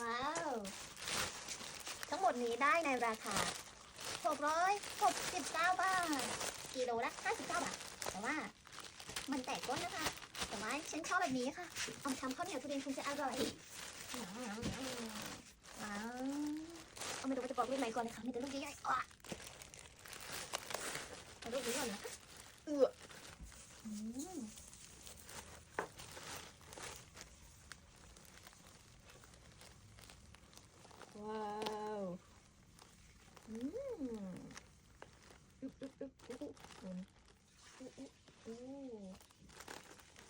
ว้าว ทั้งหมดนี้ได้ในราคา 669 บาท กิโลละ59 บาท แต่ว่ามันแตกก้นนะคะ แต่ว่าฉันชอบแบบนี้ค่ะ เอามาทำข้าวเหนียวทุเรียนคงจะอร่อยว้าวเอาไม่รู้ว่าจะบอกลูกไหนก่อนนะคะมีแต่ลูกใหญ่ๆอะเอาลูกนี้ก่อนนะคะเอออืม ว้าวอืมอึ๊บอึ๊บอึ๊บอึ๊บอึ๊บหมุนอู้อู้อู้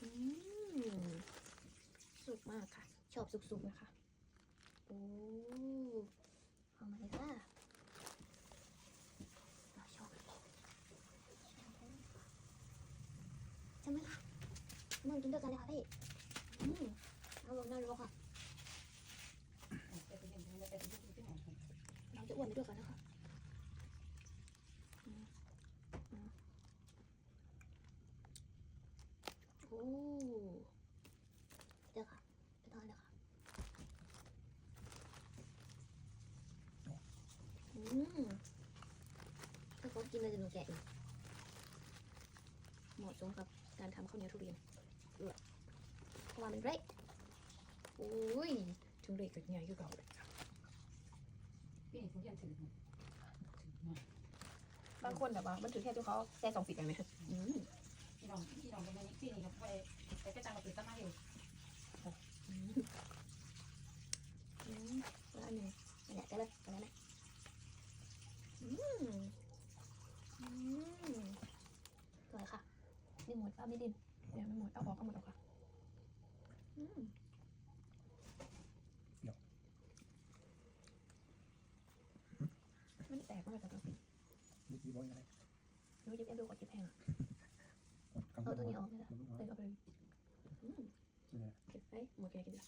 อืมสุกมากค่ะ ช อบสุกๆนะคะ โอ้เอามาเลยค่ะเราชอบใช่ไหมคะนั่งกินด้วยกันเลยค่ะพี่อืมเอาลงนั่งลงค่ะเราจะอ้วนไปด้วยกันนะคะโอ้เดี๋ยวค่ะไปทานเลยค่ะอืมถ้าเขา กินเลยจะหนูแกะเองเหมาะสมกับการทำข้าวเหนียวทุเรียนเออเพราะว่ามันเละโอ้ยถึงเล็กกับใหญ่ก็เก่าเลยพี่เห็นทุเรียนถือถือมาบางคนแบบว่ามันถือแค่ที่เขาแซ่สองฝีกันไหมอืมพี่น้องพี่น้องเป็นอย่างนี้พี่นี่ครับไปไปไปจังมาตื่นตั้งมาอยู่ อืมแล้วอันหนึ่งอันเนี้ยได้เลยอันนั้นไหมอืมอืมสวยค่ะ นี่หมดเอาไม่ดินเดี๋ยวไม่หมดเอาออกก็หมดออกค่ะอืมมันแตกมากเลยค่ะนี่กี่ร้อยอะไรหนูหยิบเอ็นดูกดจิบแพงอะเอาตัวนี้ออกเลยนะเต็มเอาไปเลยอืมเก็บไว้หมดแกกินละ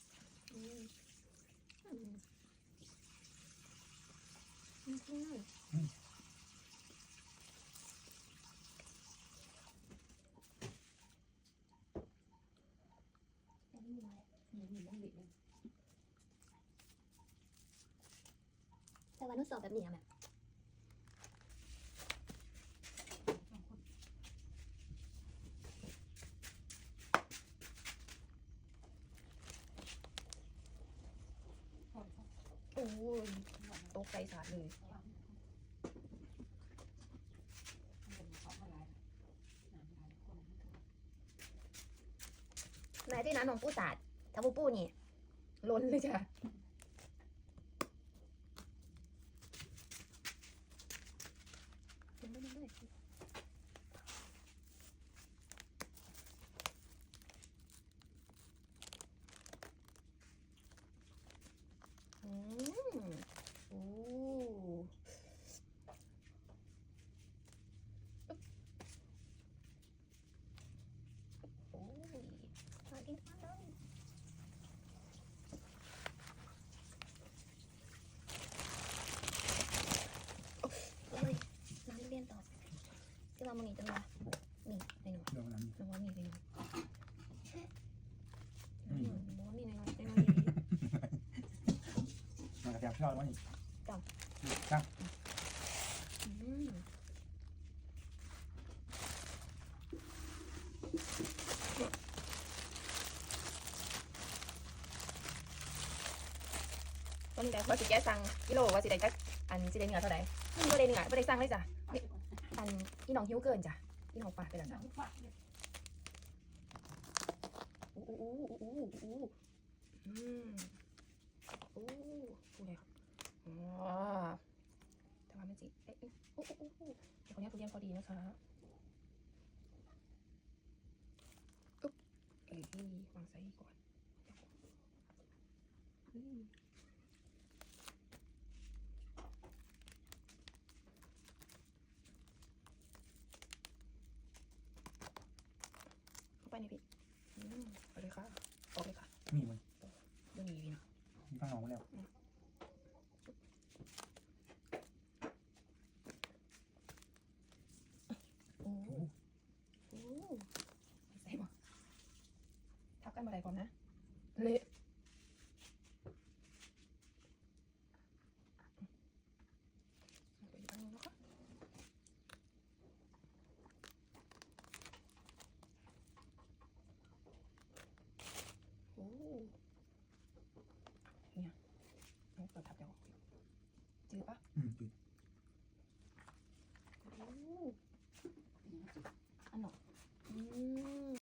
อืมอืมอืมอืมอันนี้มีอะไร มีมีน้องบิดเลย แต่ว่านุสอบแบบนี้อะแม่สองคนโอ้ยตกใจสาดเลยไหนที่น้ำของปูสาดถ้าปูปูนี่ล้นเลยจ้ะ เป็นไม่ได้เลยอืมโอ้โอ้ยมากินข้าวเลย โอ้ยน้ำเรียนต่อ ที่ว่ามึงนี่จังวะนี่ในหนูเดี๋ยวนั้นหนูว่ามีในหนูนี่หนูว่ามีในหนูในหนูมากระเทียมชอบว่านี่จ้ะจ้ะอืมตอนนี้แต่ว่าสิแกสั่งกิโลว่าสิได้จักอันสิได้เนื้อเท่าไหร่ก็ได้เนื้อก็ได้สั่งเลยจ้ะ อันพี่น้องหิวเกินจ้ะพี่น้องฝากไปแล้วจ้ะอู้อู้อู้อู้อู้อืมอู้อู้เลยครับอ๋อแต่ว่ามันสิเอ๊ะอู้อู้อู้อู้เดี๋ยวคนนี้ทุเรียนพอดีนะคะอึ๊บเอ้ยวางใส่ก่อนอืมเข้า ไปในพี่อืมเอาเลยค่ะออกเลยค่ะมีมันเรื่องนี้พี่เนาะมีฟังออกมาแล้วโอ้โอ้ใส่บ่ทับกันมาไหนก่อนนะ เละ 嗯对。